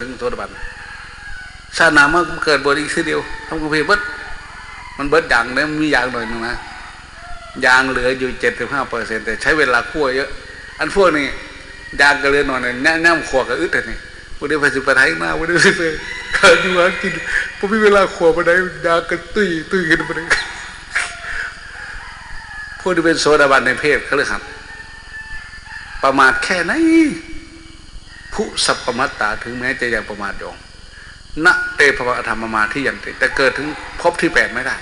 ถึงโสดาบันชาตินามันเกิดบริสุทธิ์เดียวทำกุเพเบิดมันเบิดอย่างเนี่ยมันมีอย่างหน่อยนึงนะยางเหลืออยู่เจ็ดสิบห้าเปอร์เซ็นต์แต่ใช้เวลาคั่วเยอะ อันพวกนี้ยางก็เหลือหน่อยเนี่ยแน่แน่ขวกับอึดแต่นี่วันนี้ไปสิไปไทยมาวันนี้ไปขาดอยู่หากินพอมีเวลาขวบไปได้ยางก็ตุ้ยตุ้ยขึ้นไปเลยพวกที่เป็นโสดาบันในเพศเขาเรียครับประมาทแค่ไหน ผู้สัพพมัตตาถึงแม้จะยังประมาทอยู่ณเตภวะธรรมมาที่ยังติแต่เกิดถึงพบที่แปดไม่ได้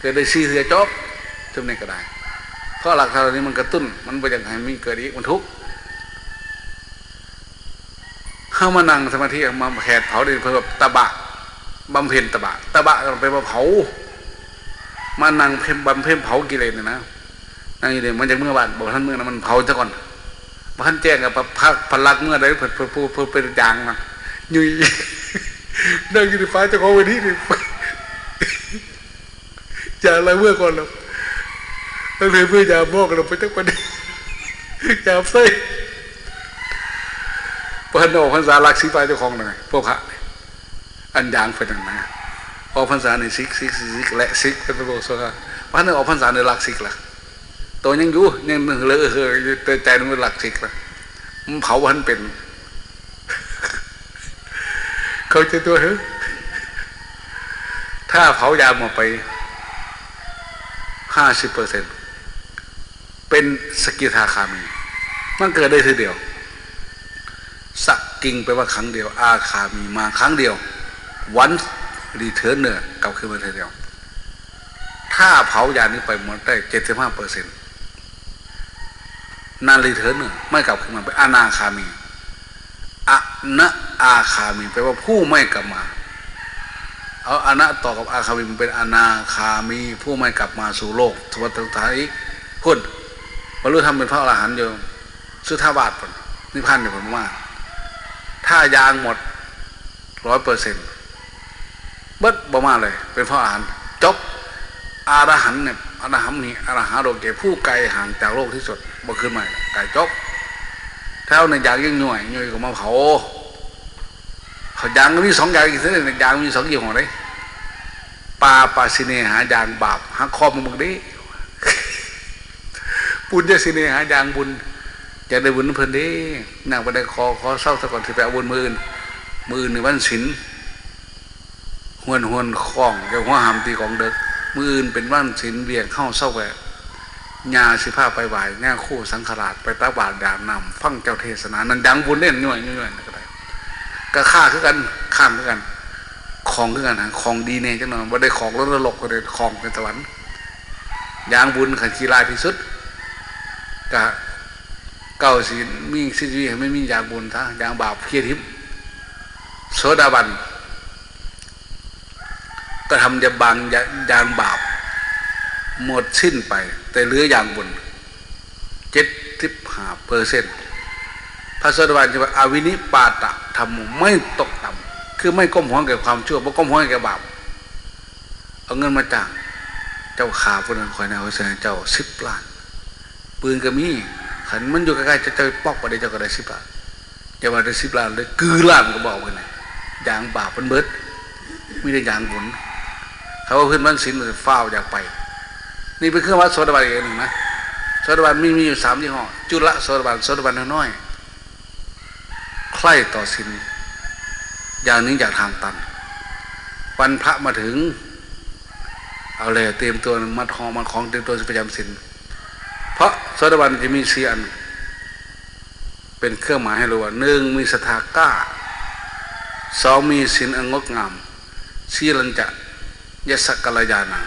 เกิดได้สี่เสียจบจำเนก็ได้ เพราะหลักฐานเหล่านี้มันกระตุ้น มันไปยังไงมีเกิดอีกมันทุกข์เข้ามานั่งสมาธิมาแผดเผาดินเพื่อบบตะบะบำเพ็ญตะบะตะบะก็ไปมาเผา มานั่งเพ่มบำเพ็ญเผากิเลสเนี่ยนะนั่งอยู่เดี๋ยวมันจะเมื่อวานบอกท่านเมื่อนะมันเผาซะก่อน ท่านแจ้งกับพักพลักเมื่อใดเพื่อเพื่อเพื่อเป็นยางนะยุยนั่งอยู่ในฟ้าเจะของเวทีนี่อย่าอะไรเมื่อก่อนหรอกตั้งแต่เพื่ออย่าบอกเราไปตั้งประเด็นอย่าเซ่พระนออกพรรษาลักสีฟ้าเจ้าของหน่อยพวกพระอันยางไปทางนะออกพรรษาในซิกซิกซิกและซิกเป็นประโยชน์สุดพระนออกพรรษาในลักซิกละ ตัวยังอยู่ยังหนึ่งเลยเออแต่ใจมันลักซิกละมันเผาวันเป็น เขาจะตัวเหอถ้าเผายาหมดไปห้าสิบเปอร์เซ็นเป็นสกิทาคามี มันเกิดได้ทีเดียว สักกิ่งไปว่าครั้งเดียว อาคามีมาครั้งเดียว วันรีเทิร์นเนอร์กลับขึ้นมาทีเดียว ถ้าเผายานี้ไปหมดได้เจ็ดสิบห้าเปอร์เซ็นต์ นานรีเทิร์นเนอร์ไม่กลับขึ้นมาเป็นอนาคามีอะนะอาคามีแปลว่าผู้ไม่กลับมาเอาอนะต่อกับอาคามีมันเป็นอนาคามี ผู้ไม่กลับมาสู่โลกสวัสดิฐาอีกพุ่นบรรลุธรรมเป็นพระอรหันต์โยมสุทธาบาทผลนิพพานเนี่ยผลมากถ้ายางหมดร้อยเปอร์เซ็นต์เบิดบ่มาเลย เป็นพระอรหันต์จบอรหันต์เนี่ย อรหันต์นี่อรหัโลกเกผู้ไกลห่างจากโลกที่สุดบ่ขึ้นใหม่ไกลจบเท่าในยางยังหน่วยหน่วยก็มาเผาเขายางก็มีสองอย่างอีกทีนึงยางมีสองยี่ห้อเลยปลาปลาสิเนหายางบาปหักคอมันมึงดิบุญจะสิเนหายางบุญอยากได้บุญเพิ่นด้นางไปได้คอขอเศร้าซะก่อนสิไปเอาบุญมือนมื่นในวันศีลหวนหวนคล้องแกหัวหามตีของเด็ก มืออื่นเป็นวันศีลเบียงเข้าเศร้าแหวะญาสิผ้าไปไหวแง่คู่สังขราชไปตาบาดดามนำฟังเจ้าเทศนานั้นดังบุญเล่นย่อยย่อยๆก็ได้ก็ฆ่าคือกันข้ามคือกัน ของคือกันนะของดีเนี่ยจังหน่อยว่าได้ของรถลกก็ได้ของเป็นสวรรค์ยางบุญขันขีลายที่สุดกะเก้าศีลมีสิทธิ์ไม่มียางบุญท่ายางบาปเพียทิพย์โสดาบัน ก็ทำยาบางยายางบาป หมดสิ้นไป แต่เหลือยางบุญเจ็ดสิบห้าเปอร์เซ็นต์พระสดาบันจะว่าอาวินิปาตะทำไม่ตกต่ำคือไม่ก้มหัวแก่ความชั่วไม่ก้มหัวแก่บาปเอาเงินมาจ้าง เจ้าขาพวกนั้นคอยนาเสนเจ้าสิบล้าน ปืนก็มีขันมันอยู่ใกล้ๆจะเจอปอกไปได้เจ้าก็ได้สิบล้านจะมาได้สิบล้านเลยกือล้านก็บอกกันเลยยางบาปมันเบิดไม่ได้ยางบุญ เขาว่าพื่อนบ้านศิลป์มันเฝ้าอยากไป นี่เป็นเครื่องวัดโซดาบันอีกอันหนึ่งนะโซดาบันมีมีอยู่สามยี่ห้อจุลโซดาบันโซดาบันน้อยใคร่ต่อสินอย่างนี้อยากทางตัน วันพระมาถึง เอาเลยเตรียมตัวมัดหองมาของเตรียมตัวประจำสินเพราะโซดาบันจะมีเสี่อันเป็นเครื่องหมายให้รู้ว่าหนึ่งมีสถากล้าสองมีสินอันงดงามสี่ลันจะ ยศกัลยานัง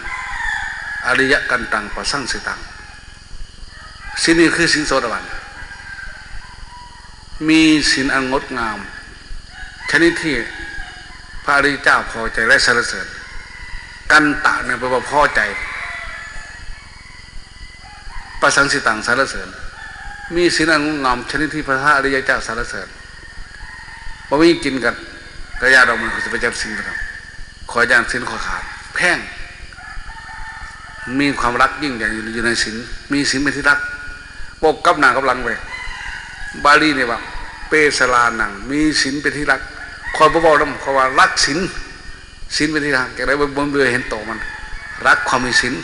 อริยกันตังประสังสิตังสินนี้คือสินโสดาบันมีสินอันงดงาม ชนิดที่พระอริยเจ้าพอใจและสรรเสริญกันตะเนี่ยแปลว่าพอใจประสังสิตังสรรเสริญ มีสินอันงดงามชนิดที่พระธาอริยเจ้าสรรเสริญบ่มีกินกันกระยาดอกมันจะไปจับสิ่งกันขอย่างสินขอขาด แพ่ง มีความรักยิ่งใหญ่อยู่ในศีลมีศีลเป็นที่รักปกกับหนากับหลังไปบาลีเนี่ยว่า เปสลาหนัง มีศีลเป็นที่รักคอยบอกน้ำว่ารักศีลศีลเป็นที่ทางแกได้บนเรือเห็นโตมัน รักความมีศีล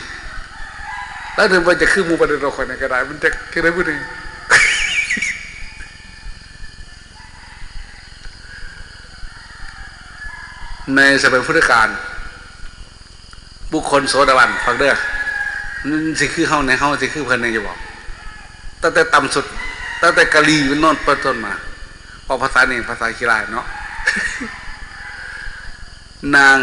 แล้วเดินไปจะขึ้นมูประเด็นเราคนในกระไดมันจะแกได้พูดเองในสมัยพุทธกาล บุคคลโสดาบันฟังเด้อนั่นสิคือเฮาในเฮาสิคือเพิ่นในจะบอกตั้งแต่ต่ำสุดตั้งแต่กะลีเป็นนอนเปิดต้นมาพอภาษาเนี่ภาษาคีรายเนาะนาง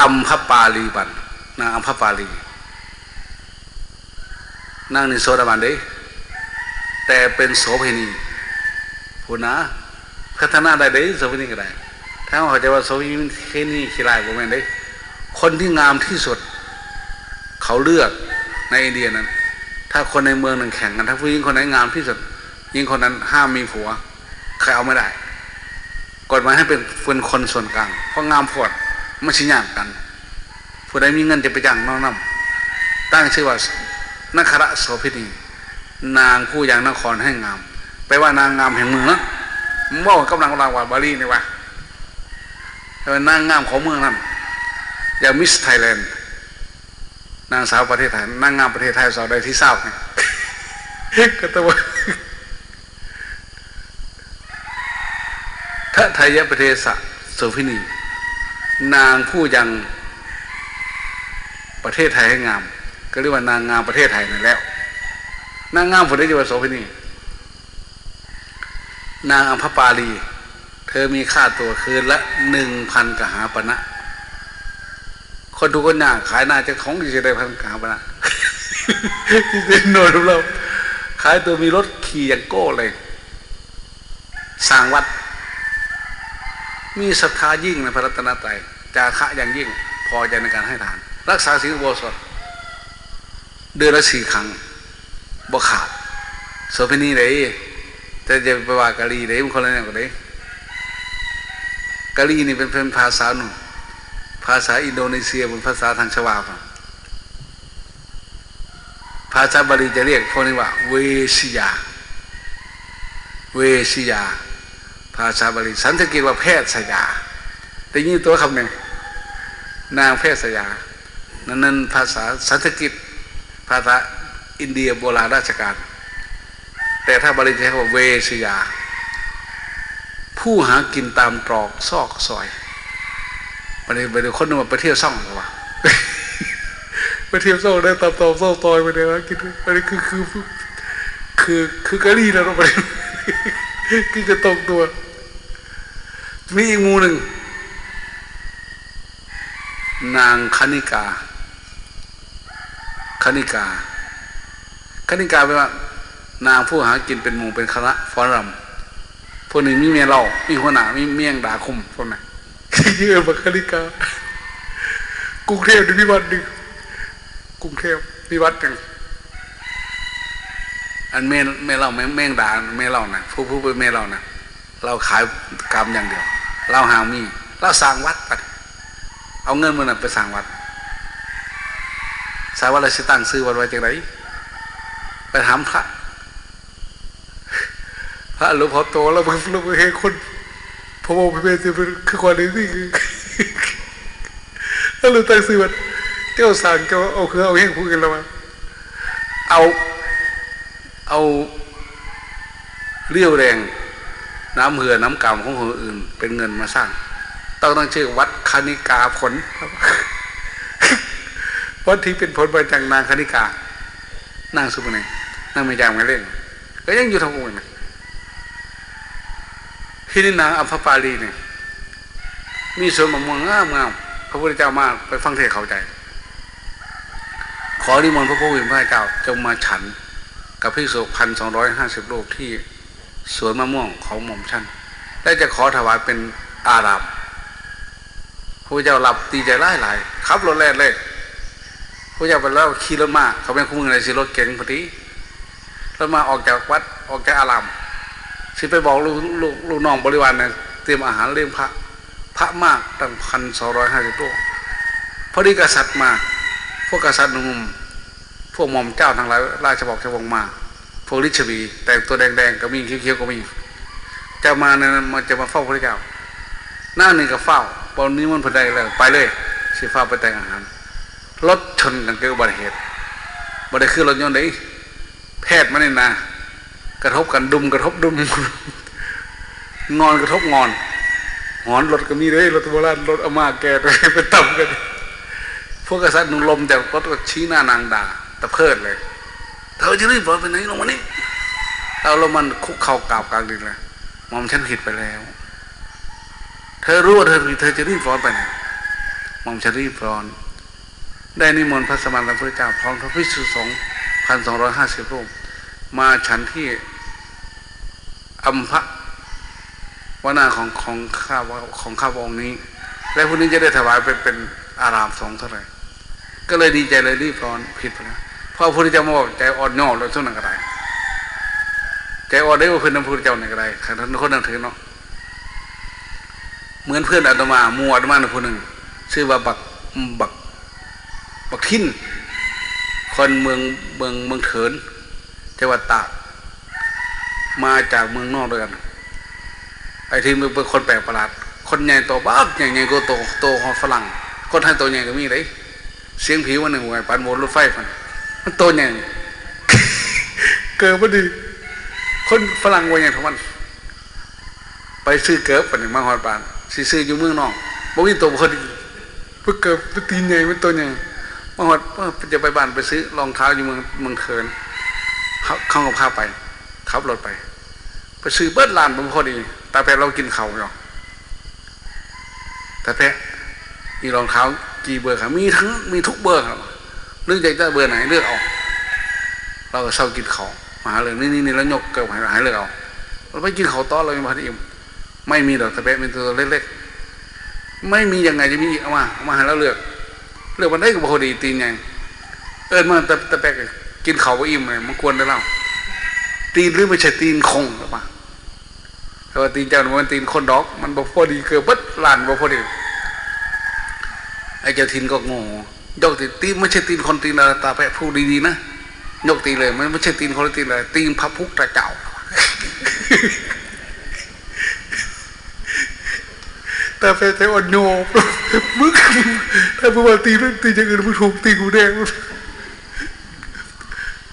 อัมพปาลีบันนางอัมพปาลีนางนี่โสดาบันเด้แต่เป็นโสเภณีพูนะพัฒนาได้เด้โสเภณีก็ได้ ถ้าเขาใจว่าโสเภณีขี้ลายผมแม่นด้คนที่งามที่สุด เขาเลือกในอินเดียนั้น ถ้าคนในเมืองหนึ่งแข่งกัน ถ้าผู้หญิงคนไหนงามที่สุดหญิงคนนั้นห้ามมีผัว ใครเอาไม่ได้กฎหมายให้เป็นเป็นคนส่วนกลางเพราะงามโพดไม่ใช่ยากกัน ผู้ใดมีเงินจะไปจ้างน้องน้ำตั้งชื่อว่านักขระโสเภณีนางผู้อย่างนครให้งามแปว่านางงามแห่งเมืองนะมันว่ากำลังรางวัลบาลีนี่วะ แต่ว่านางงามของเมืองนั้นอย่างมิสไทยแลนด์นางสาวประเทศไทยนางงามประเทศไทยสาวใดที่ทราบไงก็ต้องว่าทะไทยประเทศโสภินี นางผู้ยังประเทศไทยให้งาม ก็เรียกว่านางงามประเทศไทยนั่นแล้ว นางงามผลได้จังหวัดโสเภณีนางอัมพปาลี เธอมีค่าตัวคืนละหนึ่งพันกหาปณะคนทุกคนยากขายหน้าจะของจะได้พันกหาปณะที่เจนโนนเราขายตัวมีรถขี่อย่างโก้เลยสร้างวัด มีศรัทธายิ่งในพระรัตนตรัยจาคะอย่างยิ่งพอใจในการให้ทาน รักษาศีลอุโบสถเดือนละสี่ครั้งบ่ขาดโสเภณีเลยแต่จะไปว่ากะลีเลยมันคนละอย่างกันเลย กะลีนี่เป็นเป็นภาษาหนุ่งภาษาอินโดนีเซียเป็นภาษาทางชวาฟังภาษาบาลีจะเรียกพวกนี้ว่า เวชิยา เวชิยา ภาษาบาลีสันสกฤตว่าแพทย์สยาแต่ยี่ตัวคำหนึ่งนางแพทย์สยา นั่นนั่นภาษาสันสกฤตภาษาอินเดียโบราณราชการ แต่ถ้าบาลีจะใช้คำว่าเวชยา ผู้หากินตามตรอกซอกซอยไปเดี๋ยวไปเดี๋ยคนนึงมาไปเที่ยวซ่องหรอวะไปเที่ยวซ่องได้ตามตรอกซอกซอยไปเดี๋ยวกินไปเดี๋ยวคือคือคือคือกะลี่แล้วไปคือจะตรงตัว มีอีกหมูหนึ่ง นางคณิกาคณิกาคณิกาแปลว่า นางผู้หากินเป็นหมู่เป็นคณะฟ้อนรำ พวกหนึ่งมีเมียเล่ามีหัวหน้ามีเมียงด่าคุมพวกนั้นชื่อว่าคณิกากรุงเทพมีวัดหนึ่งกรุงเทพมีวัดหนึ่งอันเมยเมยเล่าแม่งแม่งด่าเมยเล่านะผู้ผู้เป็นเมยเล่านะเราขายกรรมอย่างเดียว เราหามีเราสร้างวัดไปเอาเงินมันไปสร้างวัดสาวว่าเราจะตั้งซื้อวันไว้จากไหนไปถามพระพ ระหลวงพ่อโตแล้วมันเราเห็นคนพระโมพิเศษเป็นคือคนนี้สิแล้วเราตั้งซื้อวันเจ้าสั่งก็เอาคือเอาแห้งพูดกันแล้วมาเอาเอาเรี่ยวแรง น้ำเหือน้ำกำของคนอื่น เป็นเงินมาสร้าง ต้องตั้งชื่อวัดคณิกาผลวัดที่เป็นผลมาจากนางคณิกานางสุภเนยนางไม่จางไม่เล่นก็ยังอยู่ทางองค์นะ ที่นี่นางอัมพปาลีเนี่ยมีสวนมะม่วงงามงามพระพุทธเจ้ามาไปฟังเทศเข้าใจ ขอริมนพระพุทธพระเจ้าจงมาฉัน กับพิสุพันสองร้อยห้าสิบรูปที่สวนมะม่วงของหม่อมชันและจะขอถวายเป็นอารามพระเจ้าหลับตีใจไล่ไล่ขับรถแล่นเลยพระเจ้าไปแล้วขี่รถมาเขาเป็นคู่มือในสิรถเก๋งพอดีรถมาออกจากวัดออกจากอาราม สิไปบอกลูกลูกลูกน้องบริวารเนี่ยเตรียมอาหารเลี้ยงพระพระมากตั้งพันสองร้อยห้าสิบโลพอดีกษัตริย์มา พวกกษัตริย์หนุ่มพวกหม่อมเจ้าทั้งหลายราชบอกชวงมา พวกลิชวีแต่งตัวแดงๆก็มีเขียวๆก็มีจะมาเนี่ยมันจะมาเฝ้าพระเจ้า หน้าหนึ่งก็เฝ้าตอนนี้มันพอด้แล้วไปเลยสิเฝ้าไปแต่งอาหารรถชนกันเกิดอุบัติเหตุบัติคือรถยนต์ได้แพทย์มาเนี่ยนะ กระทบกันดุมกระทบดุมงอนกระทบงอนหอนรถก็มีเลยรถโบราณรถอามาแกไปต่ำกันพวกกษัตริย์นุ่งลมจากรถก็ชี้หน้านางด่าตะเพิดเลยเธอจะรีบร้อนไปไหนลงมานี่เอาลงมันคุกเข่ากราบกลางดินเลยมอมฉันผิดไปแล้ว เธอรู้ว่าเธอผิดเธอจะรีบร้อนไปไหนมอมฉันรีบร้อน ได้นิมนต์พระสมานพระเจ้าพร้อมพระภิกษุสงฆ์พันสองร้อยห้าสิบรูปมาฉันที่ อัมพะวนาของของข้าวของข้าพระองนี้ และพวกนี้จะได้ถวายเป็นเป็นอารามสงฆ์เท่าไหร่ก็เลยดีใจเลยรีบร้อนผิดไปแล้วเพราะพระพุทธเจ้ามาบอกใจอ่อนย่อแล้วช่วงนั้นก็ได้ใจอ่อนได้ว่าเพื่อนพระพุทธเจ้าในก็ได้ขันท่านคนนั้นถือเนาะเหมือนเพื่อนอาตมามัวอาตมาหนึ่งคนหนึ่งชื่อว่าบักบักบักทินคนเมืองเมืองเมืองเถินจังหวัดตาก มาจากเมืองนอกด้วยกันไอ้ที่มันเป็นคนแปลกประหลาด คนใหญ่โตบ้าใหญ่ใหญ่ก็โตโตของฝรั่ง คนไทยโตใหญ่ก็มีเลยเสียงผีวันหนึ่งไงปันบนรถไฟมันมันโตใหญ่เกิดพอดี คนฝรั่งวัยใหญ่ทั้งวัน ไปซื้อเกิบปันหนึ่งมาหอดบานซื้ออยู่เมืองนอกบ่มีตัวพอดีเพื่อเกิบเพื่อตีใหญ่มันตัวใหญ่มาหอดจะไปบ้านไปซื้อรองเท้าอยู่เมืองเมืองเคินเขาเข้ากับข้าไป ขับรถไป ไปซื้อเบิร์ดลานผมพอดีตาแพะเรากินเขาอยู่ตาแพะมีรองเท้ากี่เบอร์ครับมีทั้งมีทุกเบอร์ครับเลือกใจจะเบอร์ไหนเลือกเอาเราก็เศร้ากินเขามาหาเลยนี่นี่นี่แล้วยกเกิดหายหายเลยเอาเราไปกินเขาต้อนเราไม่พอดีไม่มีดอกตาแพะเป็นตัวเล็กๆไม่มียังไงจะมีเอามาเอามาให้เราเลือก เลือกมันได้กับพอดีตีนไงเอิญมาตะตะแพะกินเขาไปอิ่มเลยมันควรได้เล่า ตีนหรือไม่ใช่ตีนคงหรือเปล่าแต่ว่าตีนเจ้ามันตีนคนดอก มันบอพอดีเกิดบัดลานบอพอดีไอ้เจ้าทินก็งงยกตีตีไม่ใช่ตีนคนตีนตาแปะพูดดีๆนะยกตีเลย มันไม่ใช่ตีนคนตีนเลยตีนพระพุทธเจ้าต่แปะใช้อ่อนโยมมึงถ้าพูดว่าตีนตีนอย่างอื่นมึงถูกตีกูแดง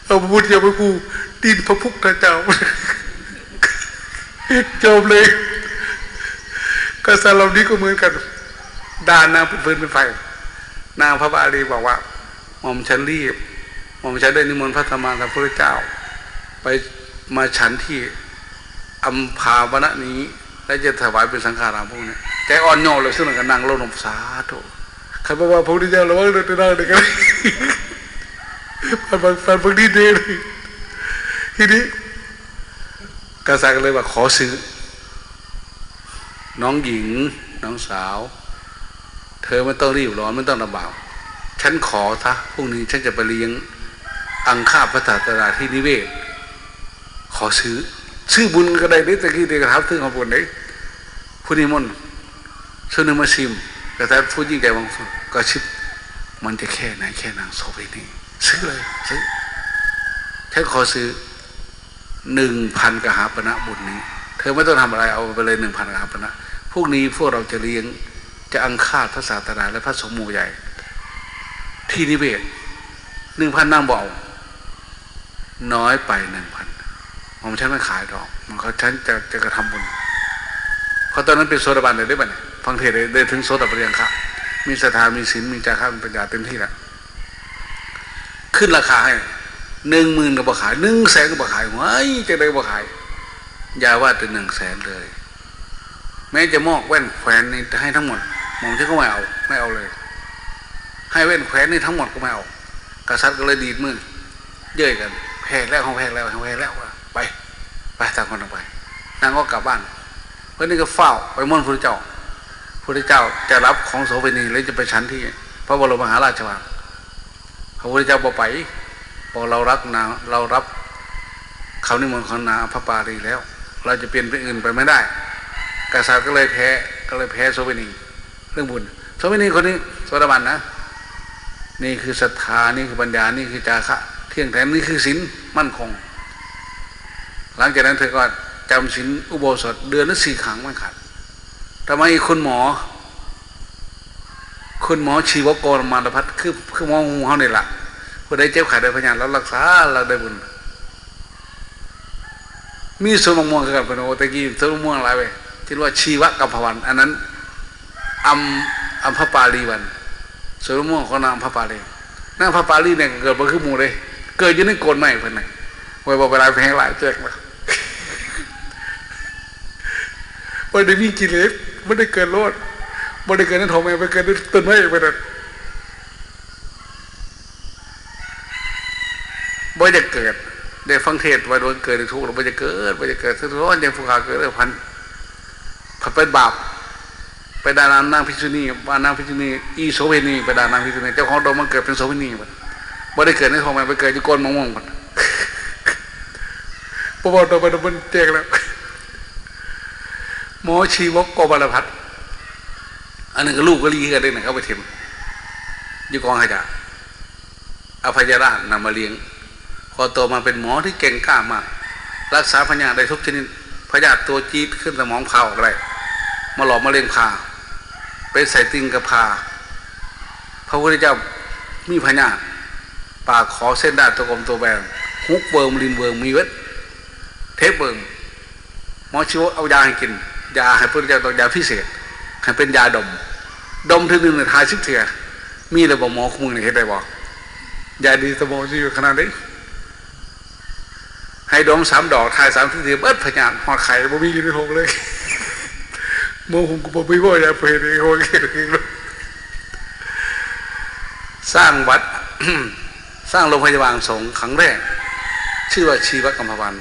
เอาพระพุทธเจ้าไปกู ตีนพระพุทธเจ้าจบเลยกษัตริย์เหล่านี้ก็เหมือนกันด่านางเป็นฟืนเป็นไฟนางพระบาลีบอกว่าหม่อมฉันรีบหม่อมฉันได้นิมนต์พระธรรมาสัมพุทธเจ้า ไปมาฉันที่อัมพาวนะนี้ และจะถวายเป็นสังฆารามพวกนี้ใจอ่อนโยนเลยซึ่งกันนางโลนมสาธุใครบอกว่าพระพุทธเจ้าระวังเดินไปได้เด็กันฟันฟันฟันฟังดีเดเลย ทีนี้กษัตริย์ก็เลยว่าขอซื้อ น้องหญิง น้องสาว เธอไม่ต้องรีบร้อนไม่ต้องลำบากฉันขอซะพรุ่งนี้ฉันจะไปเลี้ยง อังคาพระศาสดาที่นิเวศ ขอซื้อ ซื้อบุญก็ได้ได้ตะกี้เด็กครับซื้อของบุญได้ผู้นิมนต์ซื้อนึ่งมาซิมแต่ถ้าผู้ยิ่งใหญ่บางคนก็ชิดมันจะแค่ไหนแค่นางโสเภณีซื้อเลยซื้อฉันขอซื้อ หนึ่งพันกหาปณะบุญนี้ เธอไม่ต้องทำอะไรเอาไปเลยหนึ่งพันกหาปณะพวกนี้พวกเราจะเลี้ยงจะอังคาพระศาสดาและพระสงฆ์มูใหญ่ ที่นิเวศหนึ่งพันนางบอกน้อยไปหนึ่งพันผมฉันไม่ขายดอก มันเขาฉันจะจะกระทำบุญเพราะตอนนั้นเป็นโซดาบันเลยได้ไหมฟังเทศได้ได้ถึงโซดาบันยังค่ะมีศรัทธามีศีลมีจาระมีปัญญาเต็มที่แล้วขึ้นราคาให้ หนึ่งหมื่นก็บ่ขายหนึ่งแสนก็บ่ขายว้ายจะได้บ่ขายอย่าว่าแต่หนึ่งแสนเลย แม้จะมอกแว่นแขวนนี่ให้ทั้งหมดมอมฉันก็ไม่เอาไม่เอาเลย ให้แว่นแขวนนี่ทั้งหมดก็ไม่เอากษัตริย์ก็เลยดีดมือเย้ยกันแพ้แล้วของแพ้แล้วของแพ้แล้วไปไปต่างคนต่างไปนางก็กลับบ้านเพื่อนนี่ก็เฝ้าไปม่อนพระเจ้าพระเจ้าจะรับของโสเภณีแล้วจะไปชั้นที่ พระบรมมหาราชวังพระพุทธเจ้าบอกไป บอเรารักนาเรารับเขานิมนต์ของนาพระปารีแล้ว เราจะเปลี่ยนเป็นอื่นไปไม่ได้ กษัตริย์ก็เลยแพ้ก็เลยแพ้โสเภณีเรื่องบุญโสเภณีคนนี้โสดาบันนะ นี่คือศรัทธานี่คือปัญญานี่คือจาคะเที่ยงแท้นี่คือศีลมั่นคง หลังจากนั้นเธอก็จำศีลอุโบสถเดือนละสี่ครั้งไม่ขาดทำไมคุณหมอ คุณหมอชีวกรมารพัฒน์คือคือหมอหูเขาเนี่ยละ ผู้ใดเจ็บไข้ได้พยานแล้วรักษาเราได้บุญ มีสวนมม่วงกันเป็นโอตะกี้สวนมม่วงอะไรไปที่เรียกว่าชีวกัมพวัน อันนั้นอัมอัมพปาลีวันสวนมม่วงของนางอัมพปาลีนางอัมพปาลีเนี่ยเกิดมาขึ้นหมู่เลยเกิดอยืนในโกนใหม่เพิ่นน่ะไว้บอกเวลาแพงหลายแจกแล้วไม่ได้มีกิเลสไม่ได้เกิดโลดไม่ได้เกิดในท้องแม่ไปเกิดในต้นไม้ไปนั่น ไม่ได้เกิดได้ฟังเทศน์ไว้โดนเกิดในทุกข์เราไม่จะเกิดไม่จะเกิดทุกร้อนยังฟูขาเกิดเรื่องพันผัดเป็นบาปไปดานางนางพิษุณีว่านางพิษุณีอีโสเภณีไปดานางพิษุณีเจ้าของโดมมันเกิดเป็นโสเภณีมันไม่ได้เกิดในท้องแม่ไปเกิดอยู่ก้นมะม่วงมันพอบอกตัวมันมันแจกแล้วหมอชีวกโกบาลพัฒอันนึงก็ลูกก็ลีกันได้หนึ่งเขาไปเทมอยู่กองขยะอภัยราชนำมาเลี้ยง อโตมาเป็นหมอที่เก่งกล้ามาก รักษาพยาธิได้ทุกชนิดพยาธิตัวจี๊ดขึ้นสมองเผาอะไรมาหลอมมาเร็งผ่าไปใส่ติงกับผ่าพระพุทธเจ้ามีพญาธิปากขอเส้นด้านตัวกลมตัวแบนฮุกเบิร์มลินเบิร์มมีเวทเทปเบิร์มหมอชิวเอายาให้กิน ยาให้พระพุทธเจ้าต้องยาพิเศษให้เป็นยาดม ดมทีหนึ่งในทายชิบเถื่อมีเลยบอกหมอคุมึงนี่เห็นได้บอกยาดีสมองที่อยู่ขนาดนี้ ให้ดมสามดอกทายสามทีเบิดพยานหอดไข่บ่มีอยู่ในท้องเลยโมหุมกูบ่มีบ่อยาเปรตเองโอ้ยสร้างวัด สร้างโรงพยาบาลสงฆ์ครั้งแรก ชื่อว่าชีวกรรมพัน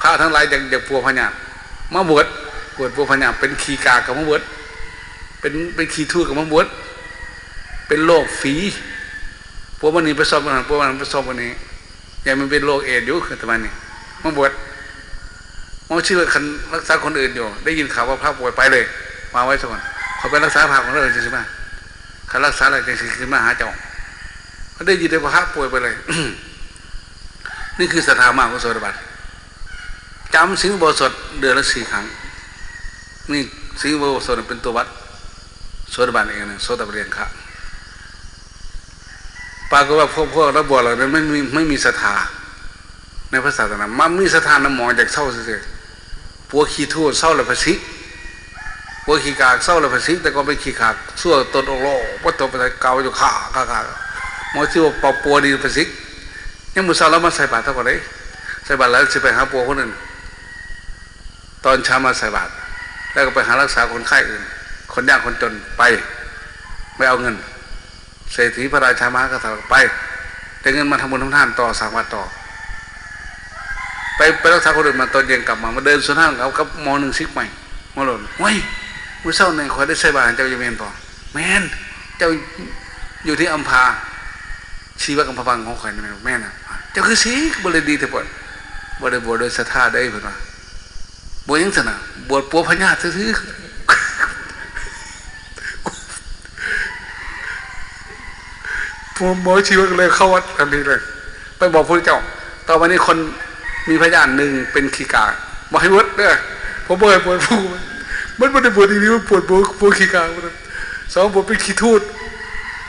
พระทั้งหลายอย่างอย่างปัวพญานมาบวชบวชปัวพญานเป็นขีกากับมาบวชเป็นเป็นขีทูตกับมาบวชเป็นโรคฝีพวกมันนี่ไปสอบมันพวกมันไปสอบมันนี้ ยังมันเป็นโรคเอดอยู่คือทำไมนี่มาบวชมองชื่อคันรักษาคนอื่นอยู่ ได้ยินข่าวว่าพระป่วยไปเลยมาไว้สักคนเขาไปรักษาพระของเราจริงไหมคันรักษาอะไรจริงคือมาหาเจ้าเขาได้ยินได้ว่าพระป่วยไปเลย นี่คือสถามาของโสดาบันจำสิงห์โบสถเดือนละสี่ครั้ง นี่สิงห์โบสถเป็นตัววัดโสดาบันเองนะโสดาบันเรียงค่ะ ปรากฏว่าพวกพวกระบวชเหล่านั้นไม่มีไม่มีศรัทธาในพระศาสนามันมีศรัทธาน้ำหมอจากเศร้าเสียปัวขี้ทูดเศร้าละพสิกปัวขี้กากเศร้าละพสิกแต่ก็เป็นขี้ขากสั่วตนโอโลวัตถุปัจจัยเกาอยู่ขาขาขาหมอที่ว่าปอปัวดีพระสิกยังมือเศร้าแล้วมาใส่บาตรเท่าไหร่ใส่บาตรแล้วจะไปหาปัวคนอื่นตอนเช้ามาใส่บาตรแล้วก็ไปหารักษาคนไข้อื่น คนยากคนจนไป ไม่เอาเงิน เศรษฐีพระราชามากษัตริย์ไปแต่เงินมาทำบุญทำทานต่อสามวัดต่อ ไปไปรักษาคนอื่นมาตอนเย็นกลับมามาเดินสวนทางเขากับมอหนึ่งซิกใหม่มาหล่นเว้ยมือเช้าในขอได้ใส่บาตรเจ้าอยู่เมนปอแม่นเจ้าอยู่ที่อัมพาชีวะกัมพวังของข่อยนี่แม่น่ะเจ้าคือสีบริดีเถอะปนบริบวชโดยศรัทธาได้เพื่อนว่าบวชยังสนะบวชปัวพญาซื้อ หมอชีวกเลยเข้าวัดทันทีเลย ไปบอกพระเจ้าต่อวันนี้คนมีพยานหนึ่งเป็นขีกาบอกให้วัดเด้อผมบอกให้ปวดผู้มันไม่ได้ปวดทีนี้มันปวดปวดปวดขีกาสองปวดเป็นขีทูด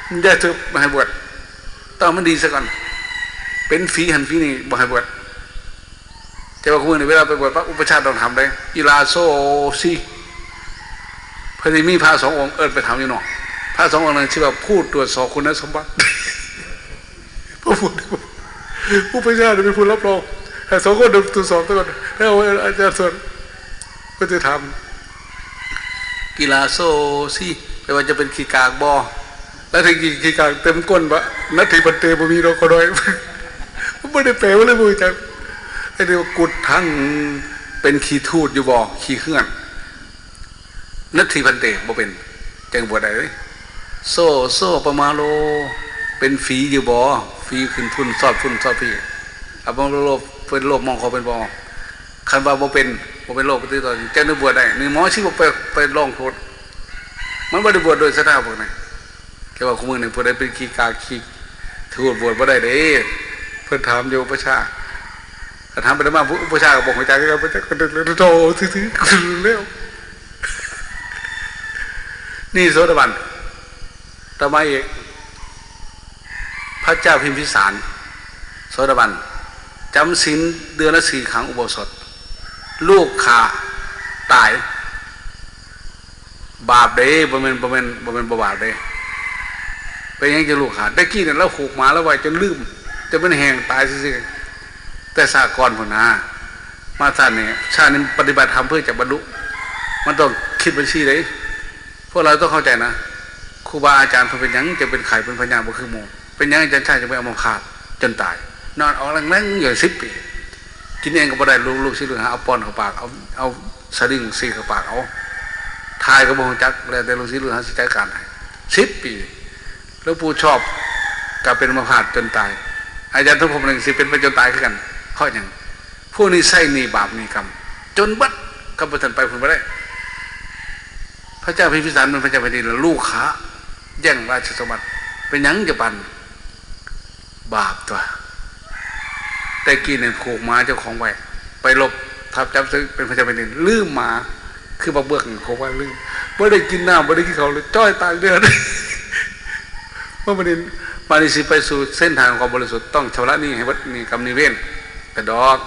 มันจะเถอะมาให้บวชต้องมันดีซะก่อน เป็นฝีหันฝีนี่บอกให้บวชแต่ว่าคุณในเวลาไปบวชพระอุปชาต้องทำเลยอีลาโซซีพอดีมีพระสององค์เอิญไปทำอยู่หนอพระสององค์นั้นชื่อว่าพูดตรวจสอบคุณสมบัติ ผู้พูดผู้พระเจ้าเป็นผู้รับรองแต่สองคนดูตรวจสอบตัวก่อนแล้วอาจารย์ส่วนก็จะทำกีฬาโซซี่ไม่ว่าจะเป็นขีกากบอแล้วถึงขีกากเต็มก้นวะนัตถิปันเตบมีเราก็ด้อยไม่ได้แปลว่าเลยมือจังไอ้เดียวกุดทั้งเป็นขีทูดอยู่บ่อขีเคลื่อนนัตถิพันเตบ่เป็นจังบวชได้เลยโซ่โซ่ประมาโล เป็นฝีอยู่บ่ ฝีขึ้นพุ่นซอดพุ่นซอดพี่อาบโลบเป็นโลบมองเขาเป็นบ่คันว่าบ่เป็นบ่เป็นโลกปฏิตอนแจ้งนึกบวชได้นี่หมอชื่อว่าไปไปลองโทษมันบ่ได้บวชโดยสถาพวกนั้นแค่ว่าคุณมือหนึ่งผู้ใดเป็นขี้กาขี้ถูดบวชบ่ได้เด้เพิ่นถามโยประชาก็ทำไปแล้วมาผู้ผู้ชาก็บอกหัวใจก็ไปจะก็เดินโตซื้อๆเร็วนี่โสดาบันต่อมาอีกพ ระเจ้าพิมพิสารโสดาบันจำศีลเดือนละสี่ครั้งอุโบสถ ลูกขาตาย บาปเด้บ่แม่นบ่แม่นบ่แม่นบ่บาปเด้ไปยังจะลูกขาได้กี้เนี่ยเราผูกมาแล้วไว้จนลืม จะเป็นแหงตายซื่อแต่สากรพุ่นนะมาท่านเนี่ยชาตินี้ปฏิบัติธรรมเพื่อจะบรรลุมันต้องคิดบัญชีเลยพวกเราต้องเข้าใจนะครูบาอาจารย์เพิ่นเป็นยังจะเป็นไข่เป็นพญาบ่คือหมู่ เป็นยังอาจารย์ชาติจะไปเอามาขาดจนตาย นอนออกแรงๆอยู่สิบปีกินเองก็บ่ได้ลูกลูกสิลูกหาเอาป้อนเข้าปากเอาเอาสลิงซีเข้าปากเอาทายก็บ่ฮู้จักแล้วแต่ลูกสิลูกหาสิจัดการสิบปีแล้วปู่ชอบกลับเป็นมหาดจนตาย อาจารย์ทุกผมหนึ่งสิเป็นไปจนตายคือกันเพราะหยังผู้นี้ใส่นี่บาปนี่กรรมจนบัดก็บ่ทันไปพุ่นบ่ได้ พระเจ้าพิพิสารเป็นพระเจ้าแผ่นดินลูกค้าแย่งราชสมบัติเป็นยังจะปัน บาปตัวแต่กี้เนี่ยผูกม้าเจ้าของไว้ไปลบทับจับซื้อเป็นพระเจ้าแผ่นดินลืมมาคือมาเบือกเขาว่าลืมไม่ได้กินน้ำไม่ได้กินเขาเลยจ้อยตายเดือดเมื่อประเด็นมาดิสิไปสู่เส้นทางความบริสุทธิ์ต้องชำระนี้ให้วัดมีกรรมนิเวศแต่ดอก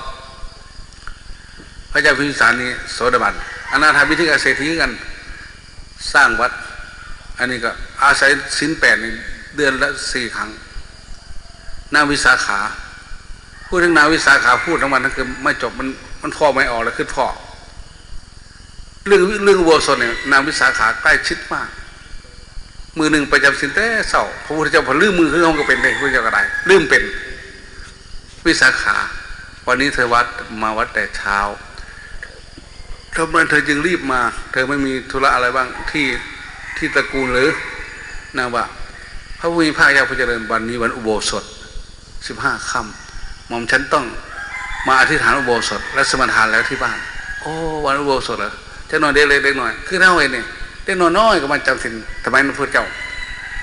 พระเจ้าพิมพิสารนี่โสดาบันอนาถาบิทิกเศรษฐีกัน สร้างวัด อันนี้ก็อาศัยสินแปดในเดือนละสี่ครั้ง นาวิสาขาพูดถึงนาวิสาขาพูดทั้งวันทั้งคืนไม่จบมันมันพ่อไม่ออกแล้วคือพ่อเรื่องเรื่องวัวสดเนี่ยนางวิสาขาใกล้ชิดมาก มือหนึ่งประจำสินแต่เสาพระพุทธเจ้าพอลืมมือขึ้นห้องก็เป็นเลยพระพุทธเจ้าก็ได้ลืมเป็น วิสาขา วันนี้เธอวัดมาวัดแต่เช้าทำไมเธอจึงรีบมา เธอไม่มีธุระอะไรบ้างที่ที่ตระกูลหรือนางว่าพระผู้มีพระเจ้าพระเจริญวันนี้วันอุโบสถ สิบห้าคำหม่อมฉันต้องมาอธิษฐานอุโบสถ และสมทานแล้วที่บ้าน โอ้วันอุโบสถเหรอจะนอนเด็กเล็กเด็กหน่อยคือเท่าไหร่เนี่ยเด็กนอนน้อยก็มาจำสินทำไมนั่นพระเจ้า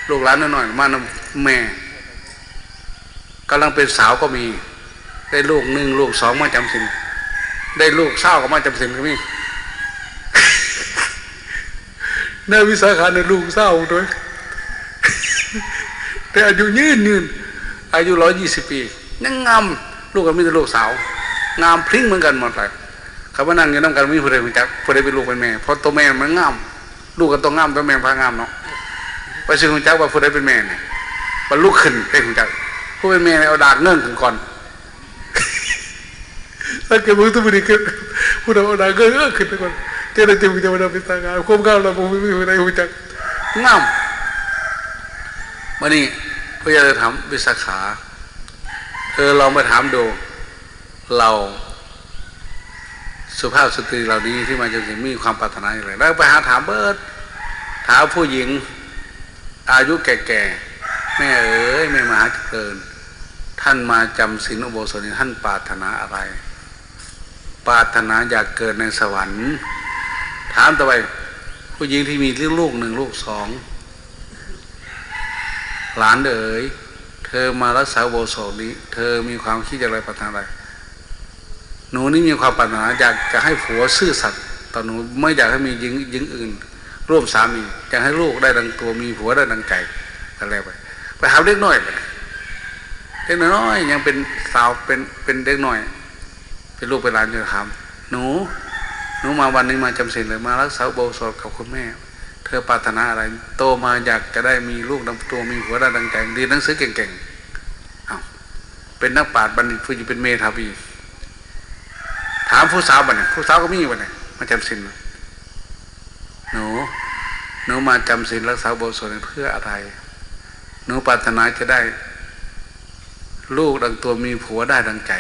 ลูกหลานน้อยๆมานแม่กำลังเป็นสาวก็มี ได้ลูกหนึ่งลูกสองมาจำสินได้ลูกเศร้าก็มาจำสินก็มีนายวิสาขาในลูกเศร้าด้วยแต่อายุยืนยืน อายุร้อยยี่สิบปียังงามลูกก็มีแต่ลูกสาว งามพริ้งเหมือนกันหมดเลยเขาว่านั่งอยู่น้ำกันไม่มีผู้ใดรู้จักผู้ใดเป็นลูกเป็นแม่เพราะตัวแม่มันงาม ลูกก็ต้องามตัวแม่พางามเนาะไปซึ่งรู้จักว่าผู้ใดเป็นแม่เนี่ยบรรลุขึ้นเป็นรู้จักผู้เป็นแม่เนี่ยเอาดาบเงื่อนขึ้นก่อนถ้าเกิดมึงต้องมีขึ้นผู้ใดเอาดาบเงื่อนขึ้นไปก่อนเจ้าหน้าที่มึงจะมาทำเป็นทางการควบงามเราผมไม่มีผู้ใดรู้จักงามมานี่ ระยาจะถามวิสาขาเธอลองไปถามดู เราสุภาพสตรีเหล่านี้ที่มาจนถึงมีความปรารถนาอย่างไรแล้วไปหาถามเบิร์ดถามผู้หญิง อายุแก่ๆแม่เอ๋ยแม่มหาเจริญท่านมาจำศีลอุโบสถนี้ท่านปรารถนาอะไร ปรารถนาอยากเกิดในสวรรค์ ถามต่อไปผู้หญิงที่มีลูกหนึ่งลูกสอง หลานเอ๋ยเธอมารักษาโบสถนี้ เธอมีความคิดอย่างไรปรารถนาอะไรหนูนี่มีความปรารถนาอยากจะให้ผัวซื่อสัตย์ต่อหนูไม่อยากให้มีหญิงหญิงอื่น ร่วมสามีอยากให้ลูกได้ดังตัวมีผัวได้ดังใจอะไรไปไปหาเด็กน้อยไปเด็กน้อยยังเป็นสาวเป็นเป็นเด็กน้อย เป็นลูกเป็นหลานจะถามหนูหนูมาวันนี้มาจำศีลเลยมารักษาโบสถกับคุณแม่ เธอปรารถนาอะไร โตมาอยากจะได้มีลูกดังตัวมีหัวได้ดังใจเรีหนังสือเก่งๆเอาเป็นนักปราชญ์บัณฑิตผู้หญิงเป็นเมธาวี ถามผู้สาวบัณฑิตผู้สาวก็มีบัณฑิตมาจำศีลหนูหนูมาจำศีลรักษาโบสถเพื่ออะไรหนูปรารถนาจะได้ ลูกดังตัวมีผัวได้ดังใจ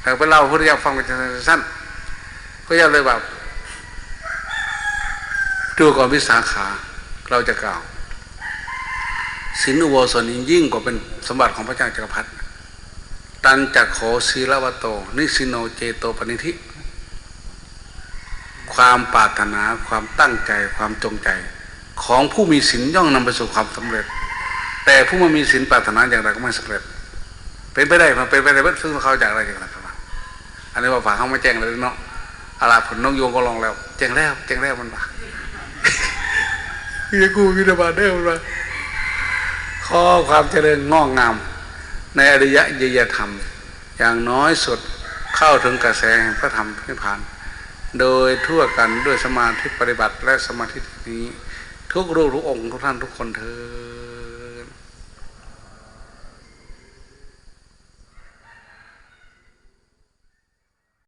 แต่ไปเล่าพุทธเจ้าฟังกันสั้นพระเจ้าเลยแบบ ดูก่อนวิสาขาเราจะกล่าวสินอุโบสถนี้ยิ่งกว่าเป็นสมบัติของพระเจ้าจักรพรรดิตันจักโขศีลวโต นิสิโนเจโตปณิธิความปรารถนาความตั้งใจความจงใจ ของผู้มีศีลย่อมนำไปสู่ความสำเร็จ แต่ผู้ไม่มีศีลปรารถนาอย่างไรก็ไม่สำเร็จ เป็นไปได้มันเป็นไปได้เพื่อซึ่งเขาจากอะไรกันนะครับอันนี้ว่าฝากเขาไม่แจ้งเลยเนาะอาลาผลน้องโยงก็ลองแล้ว แจ้งแล้ว แจ้งแล้วมันว่า คือกูวินาบาเดอมันว่าข้อความเจริญงอกงาม ในอริยะยยธรรม อย่างน้อยสุดเข้าถึงกระแสแห่งพระธรรมนิพพาน โดยทั่วกันด้วยสมาธิปฏิบัติและสมาธินี้ ทุกรูปทุกองค์ทุกท่านทุกคนเธอ